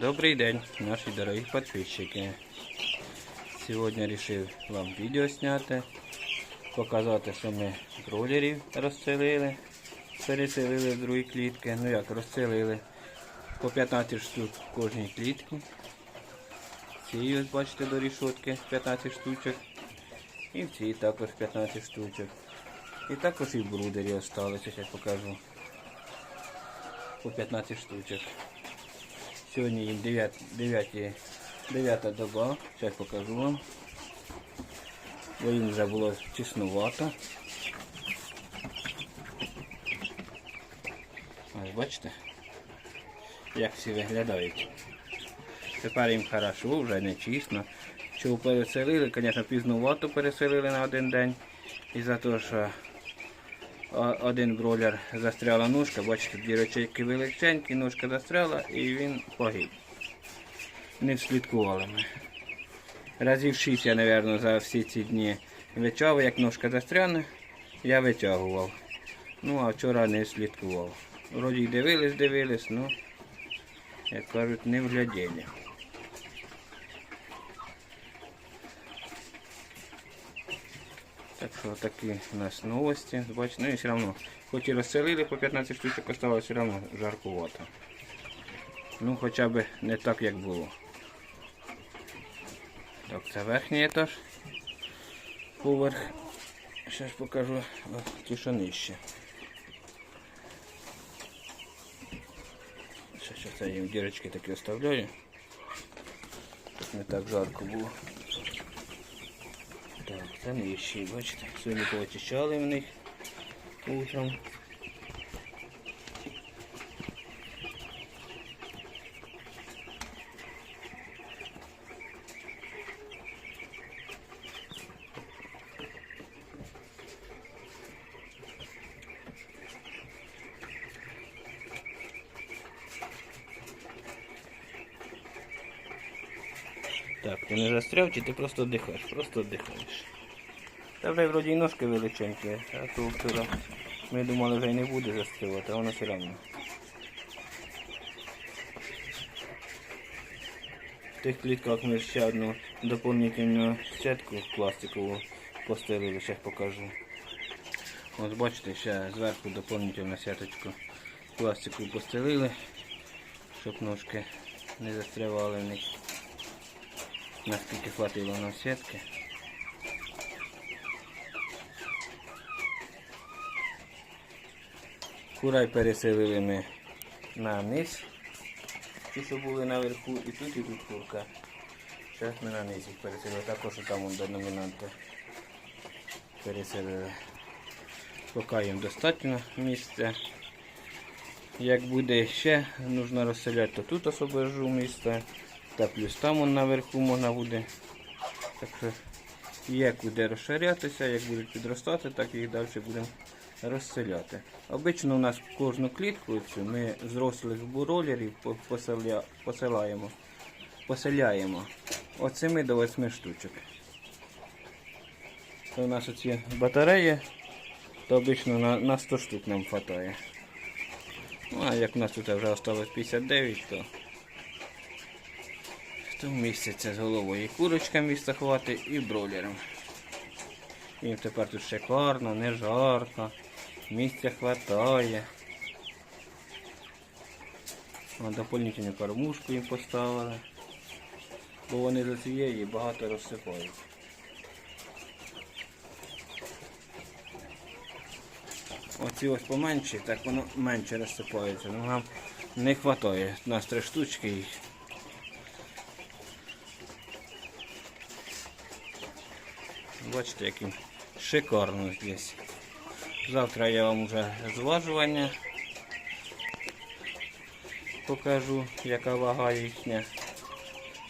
Добрий день, наші дорогі підписчики. Сьогодні вирішив вам відео зняти, показати, що ми бролерів розселили, переселили в другі клітки. Ну як розселили по 15 штук в кожній клітці. Ці ось бачите до рішотки 15 штучок. І в цій також 15 штучок. І також і брудері осталося, зараз покажу. По 15 штучок. Сьогодні їм 9, 9, 9 доба, зараз покажу вам. Бо їм вже було тіснувато. Ось бачите, як всі виглядають. Тепер їм хорошо, вже не чесно. Що переселили, звісно, пізнувато переселили на один день. І за те, що один бройлер застряла ножка, бачите, дірочки величенькі, ножка застряла і він погиб. Не вслідкували ми. Разів шість я, мабуть, за всі ці дні витягував, як ножка застряне, я витягував. Ну, а вчора не слідкував. Вроді дивились, дивились, ну, як кажуть, не вгляділи. Так що такі у нас новості. Бачите, ну і все одно, хоч і розселили по 15 штучок, осталось все одно жаркувато. Ну хоча б не так, як було. Так, це верхній етаж. Поверх. Зараз покажу о, ті, що нижче. Ще що це їм дірочки такі оставляю. Щоб не так жарко було. Так, це нижчий, бачите, сьогодні поочищали в них утром. Так, не застряв, чи ти просто дихаєш, просто дихаєш. Та вже вроді і ножки величенькі, а то вчора ми думали вже й не буде застрівати, а воно все одно. В тих клітках ми ще одну доповнительну сітку пластикову постелили, зараз покажу. Ось бачите, ще зверху доповнительну сіточку пластику постелили, щоб ножки не застрявали в них. Наскільки хватило на сітки. Курай переселили ми на низ. Ті, що були наверху, і тут, і тут курка. Зараз ми на низ їх переселили. Також там до номінанта переселили. Поки їм достатньо місця. Як буде ще нужно розселяти, то тут освобожу місце. Та плюс там вон наверху можна буде. Так що є куди розширятися, як будуть підростати, так їх далі будемо розселяти. Обично у нас кожну клітку цю ми зрослих буролерів поселя- посилаємо, поселяємо від 7 до 8 штучок. Це у нас оці батареї, то обично на, на 100 штук нам вистачає. Ну, а як у нас тут вже осталось 59, то то місяця з головою. І курочкам місця хватить, і бройлерам. Їм тепер тут шикарно, не жарко, місця хватає. Доповнительну кормушку їм поставили. Бо вони до цієї багато розсипають. Оці ось поменші, так воно менше розсипається. Ну нам не вистачає. У нас три штучки Бачите, яким шикарно здесь. Завтра я вам вже зважування покажу, яка вага їхня.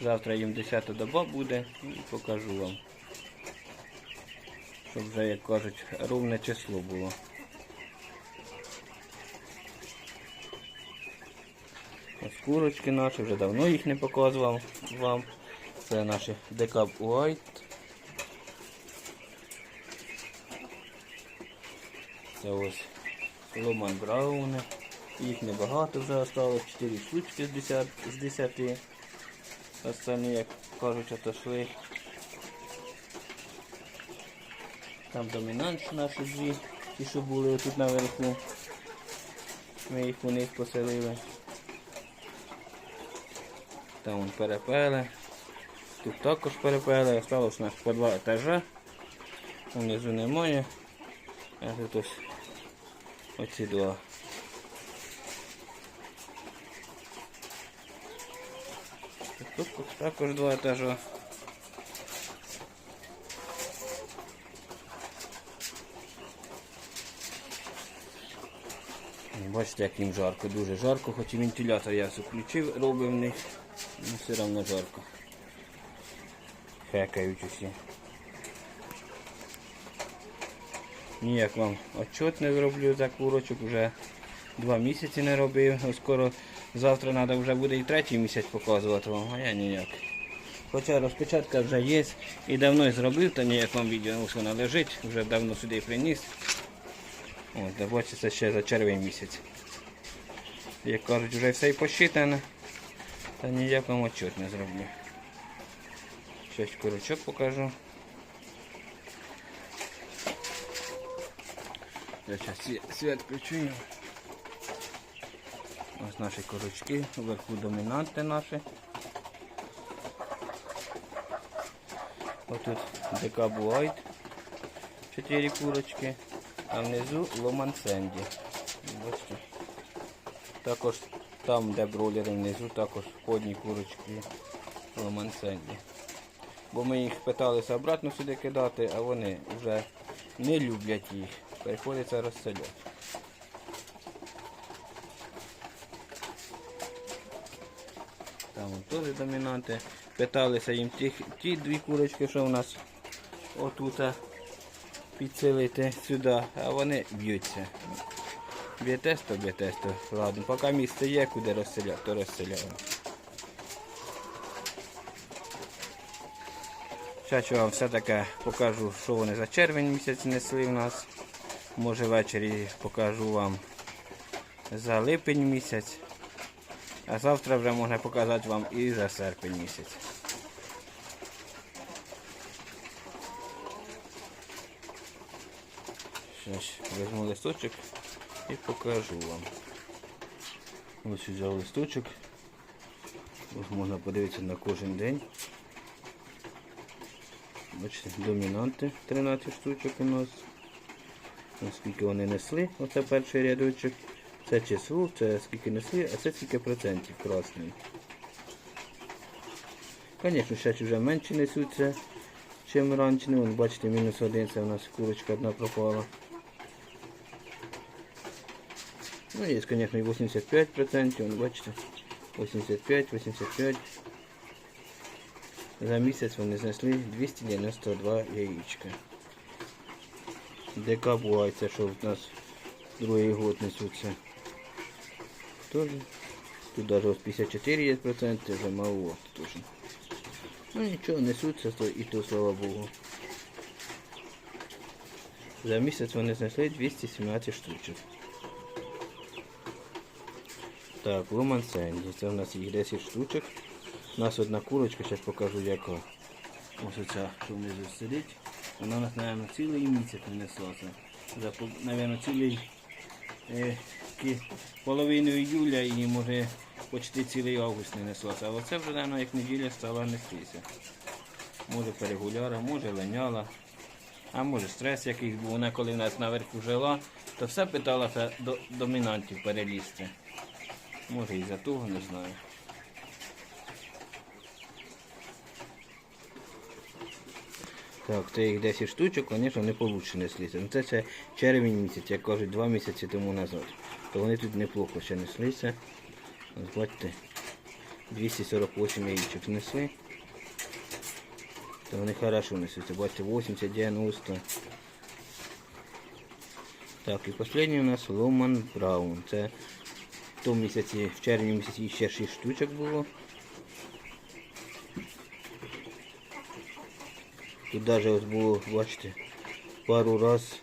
Завтра їм 10 доба буде і покажу вам. Щоб вже, як кажуть, ровне число було. Ось курочки наші, вже давно їх не показував вам. Це наші Decap White. Це ось Ломан Брауни. Їх небагато вже осталось, 4 штучки з 10. З 10. Останні, як кажуть, отошли. Там домінанти наші дві, ті, що були тут наверху. Ми їх униз поселили. Там вон перепели. Тут також перепели. Осталось у нас по два етажа. Внизу немає. А тут ось оці два. Тут також два етажа. Бачите, як їм жарко, дуже жарко, хоч і вентилятор я включив, робив в них, але все одно жарко. Хекають усі. Ніяк вам отчет не зроблю за курочок, вже два місяці не робив. Скоро завтра треба вже буде і третій місяць показувати вам, а я ніяк. Хоча розпечатка вже є і давно зробив, та ніяк вам відео вона лежить, вже давно сюди приніс. Ось, це ще за червень місяць. Як кажуть, вже все і посчитано, та ніяк вам отчет не зроблю. Щось курочок покажу. Я зараз світ включу. Ось наші курочки, вверху домінанти наші. Отут ДК Буайт, 4 курочки, а внизу Ломан Сенді. Також там, де бройлери внизу, також одні курочки Ломан Сенді. Бо ми їх питалися обратно сюди кидати, а вони вже не люблять їх. Приходиться розселяти. Там теж домінанти. Питалися їм ті, ті дві курочки, що у нас отут підселити сюди, а вони б'ються. Б'єтесь, то б'єтесь, то ладно. Поки місце є, куди розселяти, то розселяємо. Зараз я вам все таке покажу, що вони за червень місяць несли в нас. Може ввечері покажу вам за липень місяць. А завтра вже можна показати вам і за серпень місяць. Щось візьму листочок і покажу вам. Ось взяв листочок. Ось можна подивитися на кожен день. Бачите, домінанти 13 штучок у нас. Наскільки вони несли, оце перший рядочок. Це число, це скільки несли, а це скільки процентів красний. Звісно, ще вже менше несуться, чим раніше. Ну, Вон, бачите, мінус один, це у нас курочка одна пропала. Ну, є, звісно, і 85%, вон, бачите, 85-85. За місяць вони знесли 292 яєчка. ДК буває, це що в нас другий год несуться. Тоже. Тут даже 54 є проценти, вже мало тоже. Ну нічого, несуться, то і то слава Богу. За місяць вони знесли 217 штучок. Так, Ломан Сенді. Це у нас їх 10 штучок. У нас одна курочка, зараз покажу яка. Ось оця, що внизу сидить. Вона у нас, мабуть, цілий місяць не неслася. Вже, мабуть, цілий е, половину іюля і може почти цілий август не неслася. А оце вже, мабуть, як неділя стала нестися. Може перегуляра, може линяла, а може стрес якийсь був. Вона коли в нас наверху жила, то все питалася до домінантів перелізти. Може і за того, не знаю. Так, це їх 10 штучок, звісно, не получше неслися. Ну це ще червень місяць, як кажуть, 2 місяці тому назад. То вони тут неплохо ще неслися. Ось бачите, 248 яєчок несли. То вони хорошо несуться. Бачите, 80, 90. Так, і останній у нас Ломан Браун. Це в тому місяці, в червні місяці ще 6 штучок було. Тут навіть ось було, бачите, пару раз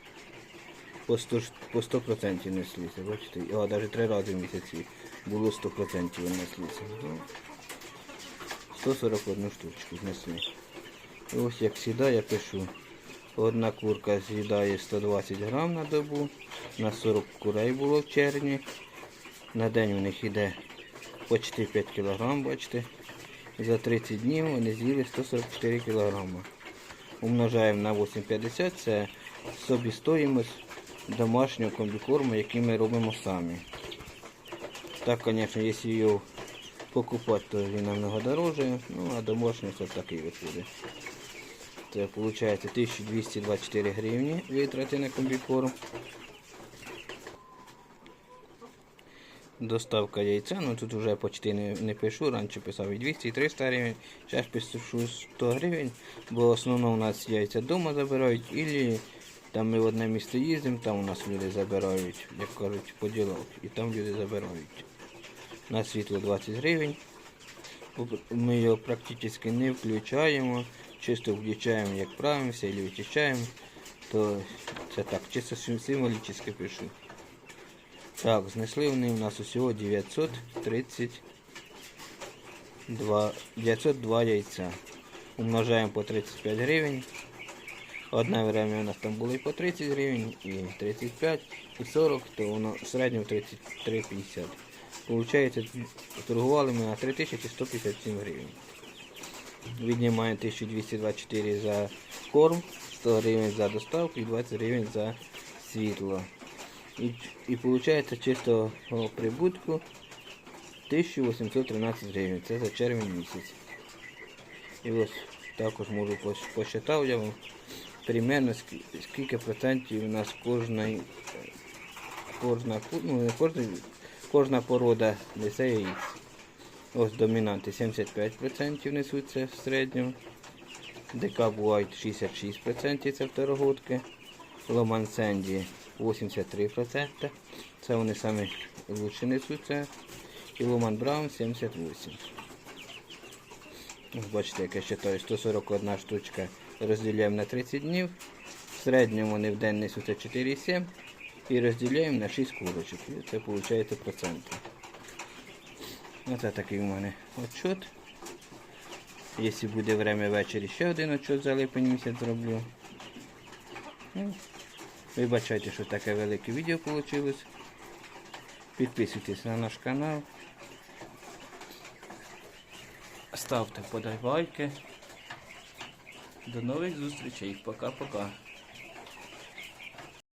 по 100, ж- по 100% неслися, бачите? А, навіть три рази в місяці було 100% неслися. Ну, 141 штучку знесли. І ось як сідає, я пишу. Одна курка з'їдає 120 грам на добу. На 40 курей було в червні. На день у них йде почти 5 кг, бачите. За 30 днів вони з'їли 144 кг. Умножаємо на 8,50 це собістоїмость домашнього комбікорму, який ми робимо самі. Так, звісно, якщо його покупати, то він намного дороже, ну а домашній це такий виходить. Це виходить 1224 гривні витрати на комбікорм. Доставка яйця, ну тут вже почти не, не пишу, раніше писав і 200, і 300 гривень, зараз пишу 100 гривень, бо в основному у нас яйця вдома забирають, і там ми в одне місто їздимо, там у нас люди забирають, як кажуть, по ділах, і там люди забирають. На світло 20 гривень. Ми його практично не включаємо, чисто включаємо, як правимося, або вичищаємо, то це так, чисто символічно пишу. Так, знесли вони у нас усього 932, 902 яйця. Умножаємо по 35 гривень. Одне время у нас там було і по 30 гривень, і 35, і 40, то воно в середньому 33,50. Получається, торгували ми на 3157 гривень. Віднімаємо 1224 за корм, 100 гривень за доставку і 20 гривень за світло. І, і виходить чистого прибутку 1813 гривень. Це за червень місяць. І ось також можу пос- посчитав я вам примерно скі- скільки процентів у нас кожна, кожна, ну, не кожна, кожна порода несе яєць. Ось домінанти 75% несуться в середньому. ДК бувають 66% це второгодки. Ломан Сенді 83%. Це вони самі лучше несуться. І Ломан Браун 78%. Ось бачите, як я вважаю, 141 штучка розділяємо на 30 днів. В середньому вони в день несуться 4,7 і розділяємо на 6 курочок. І це виходить проценти. Оце такий у мене отчет. Якщо буде время ввечері, ще один отчет за місяць зроблю. Вибачайте, що таке велике відео вийшло. Підписуйтесь на наш канал. Ставте подобайки. До нових зустрічей. Пока-пока.